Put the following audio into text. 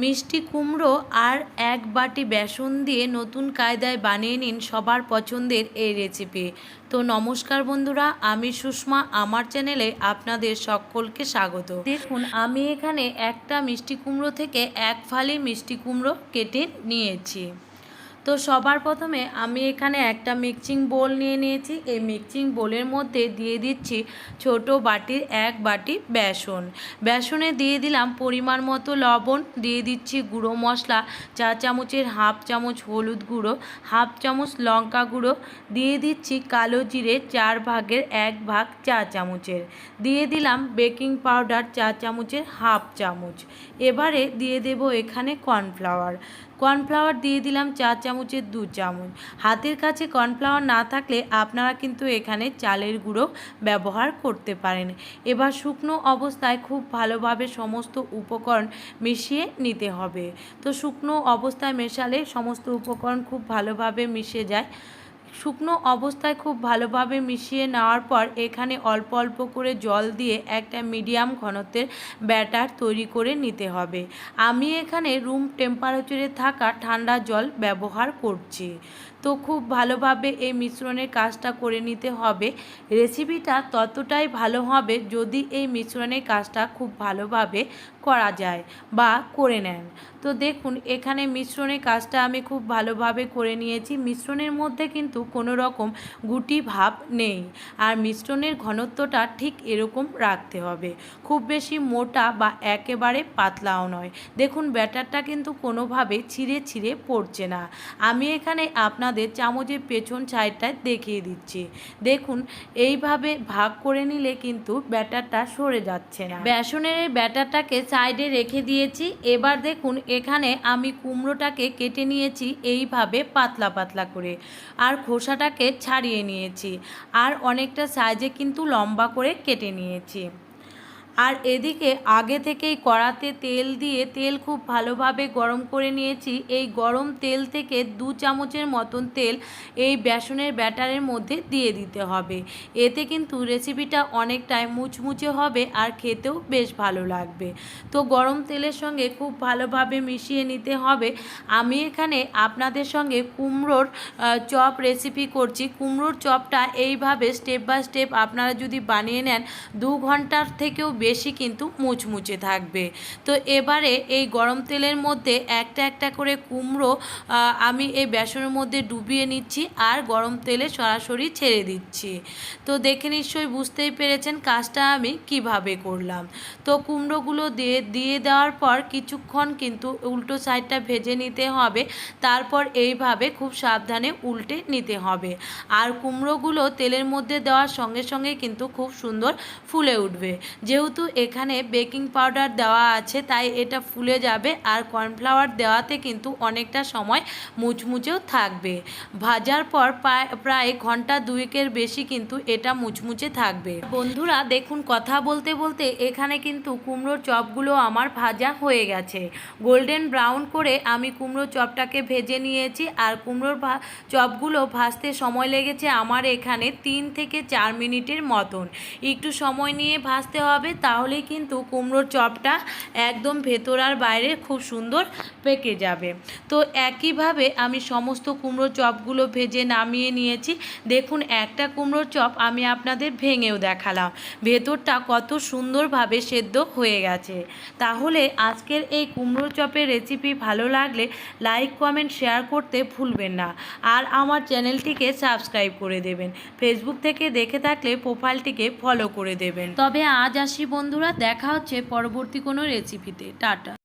মিষ্টি কুমড়ো আর এক বাটি বেসন দিয়ে নতুন কায়দায় বানিয়ে নিন সবার পছন্দের এই রেসিপি তো নমস্কার বন্ধুরা, আমি সুষমা, আমার চ্যানেলে আপনাদের সকলকে স্বাগত। দেখুন, আমি এখানে একটা মিষ্টি কুমড়ো থেকে এক ফালি মিষ্টি কুমড়ো কেটে নিয়েছি। তো সবার প্রথমে আমি এখানে একটা মিক্সিং বোল নিয়ে নিয়েছি। এই মিক্সিং বোলের মধ্যে দিয়ে দিচ্ছি ছোট বাটির এক বাটি বেসন। বেসনে দিয়ে দিলাম পরিমাণ মতো লবণ, দিয়ে দিচ্ছি গুঁড়ো মশলা, চা চামচের হাফ চামচ হলুদ গুঁড়ো, হাফ চামচ লঙ্কা গুঁড়ো, দিয়ে দিচ্ছি কালো জিরে চার ভাগের এক ভাগ চা চামচের। দিয়ে দিলাম বেকিং পাউডার চা চামচের হাফ চামচ। এবারে দিয়ে দেব এখানে কর্নফ্লাওয়ার। কর্নফ্লাওয়ার দিয়ে দিলাম চা চামচের দু চামচ। হাতের কাছে কর্নফ্লাওয়ার না থাকলে আপনারা কিন্তু এখানে চালের গুঁড়ো ব্যবহার করতে পারেন। এবার শুকনো অবস্থায় খুব ভালোভাবে সমস্ত উপকরণ মিশিয়ে নিতে হবে। তো শুকনো অবস্থায় মেশালে সমস্ত উপকরণ খুব ভালোভাবে মিশে যায়। শুকনো অবস্থায় খুব ভালোভাবে মিশিয়ে নেওয়ার পর এখানে অল্প অল্প করে জল দিয়ে একটা মিডিয়াম ঘনত্বের ব্যাটার তৈরি করে নিতে হবে। আমি এখানে রুম টেম্পারেচারে থাকা ঠান্ডা জল ব্যবহার করছি। তো খুব ভালোভাবে এই মিশ্রণের কাজটা করে নিতে হবে। রেসিপিটা ততটাই ভালো হবে যদি এই মিশ্রণের কাজটা খুব ভালোভাবে করা যায় বা করে নেন। তো দেখুন, এখানে মিশ্রণের কাজটা আমি খুব ভালোভাবে করে নিয়েছি। মিশ্রণের মধ্যে কিন্তু কোনো রকম গুটি ভাব নেই। আর মিশ্রণের ঘনত্বটা ঠিক এরকম রাখতে হবে। খুব বেশি মোটা বা একেবারে পাতলাও নয়। দেখুন, ব্যাটারটা কিন্তু কোনোভাবে ছিঁড়ে ছিঁড়ে পড়ছে না। আমি এখানে আপনাদের চামচের পেছন সাইডটায় দেখিয়ে দিচ্ছি। দেখুন, এইভাবে ভাগ করে নিলে কিন্তু ব্যাটারটা সরে যাচ্ছে না। বেসনের ব্যাটারটাকে সাইডে রেখে দিয়েছি। এবার দেখুন এখানে আমি কুমড়োটাকে কেটে নিয়েছি এইভাবে পাতলা পাতলা করে। আর খোসাটাকে ছাড়িয়ে নিয়েছি। আর অনেকটা সাইজে কিন্তু লম্বা করে কেটে নিয়েছি। আর এদিকে আগে থেকেই কড়াতে তেল দিয়ে তেল খুব ভালোভাবে গরম করে নিয়েছি। এই গরম তেল থেকে দু চামচের মতন তেল এই বেসনের ব্যাটারের মধ্যে দিয়ে দিতে হবে। এতে কিন্তু রেসিপিটা অনেকটাই মুচমুচে হবে আর খেতেও বেশ ভালো লাগবে। তো গরম তেলের সঙ্গে খুব ভালোভাবে মিশিয়ে নিতে হবে। আমি এখানে আপনাদের সঙ্গে কুমড়োর চপ রেসিপি করছি। কুমড়োর চপটা এইভাবে স্টেপ বাই স্টেপ আপনারা যদি বানিয়ে নেন, দু ঘণ্টার থেকেও বেশি কিন্তু মুচমুচে থাকবে। তো এবারে এই গরম তেলের মধ্যে একটা একটা করে কুমড়ো আমি এই বেসনের মধ্যে ডুবিয়ে নিচ্ছি আর গরম তেলে সরাসরি ছেড়ে দিচ্ছি। তো দেখে নিশ্চয়ই বুঝতেই পেরেছেন কাজটা আমি কীভাবে করলাম। তো কুমড়োগুলো দিয়ে দিয়ে দেওয়ার পর কিছুক্ষণ কিন্তু উল্টো সাইডটা ভেজে নিতে হবে। তারপর এইভাবে খুব সাবধানে উল্টে নিতে হবে। আর কুমড়োগুলো তেলের মধ্যে দেওয়ার সঙ্গে সঙ্গে কিন্তু খুব সুন্দর ফুলে উঠবে। যেহেতু এখানে বেকিং পাউডার দেওয়া আছে, তাই এটা ফুলে যাবে। আর কর্নফ্লাওয়ার দেওয়াতে কিন্তু অনেকটা সময় মুচমুচেও থাকবে। ভাজার পর প্রায় ঘণ্টা দুয়েকের বেশি কিন্তু এটা মুচমুচে থাকবে। বন্ধুরা, দেখুন, কথা বলতে বলতে এখানে কিন্তু কুমড়োর চপগুলো আমার ভাজা হয়ে গেছে। গোল্ডেন ব্রাউন করে আমি কুমড়ো চপটাকে ভেজে নিয়েছি, আর কুমড়োর চপগুলো ভাজতে সময় লেগেছে আমার এখানে তিন থেকে চার মিনিটের মতন। একটু সময় নিয়ে ভাজতে হবে তাহলেই কিন্তু কুমড়োর চপটা একদম ভেতর আর বাইরে খুব সুন্দর পেকে যাবে। তো একইভাবে আমি সমস্ত কুমড়োর চপগুলো ভেজে নামিয়ে নিয়েছি। দেখুন, একটা কুমড়োর চপ আমি আপনাদের ভেঙেও দেখালাম। ভেতরটা কত সুন্দরভাবে সেদ্ধ হয়ে গেছে। তাহলে আজকের এই কুমড়োর চপের রেসিপি ভালো লাগলে লাইক, কমেন্ট, শেয়ার করতে ভুলবেন না। আর আমার চ্যানেলটিকে সাবস্ক্রাইব করে দেবেন। ফেসবুক থেকে দেখে থাকলে প্রোফাইলটিকে ফলো করে দেবেন। তবে আজ আসি বন্ধুরা দেখা হচ্ছে পরবর্তী কোনো রেসিপিতে টাটা।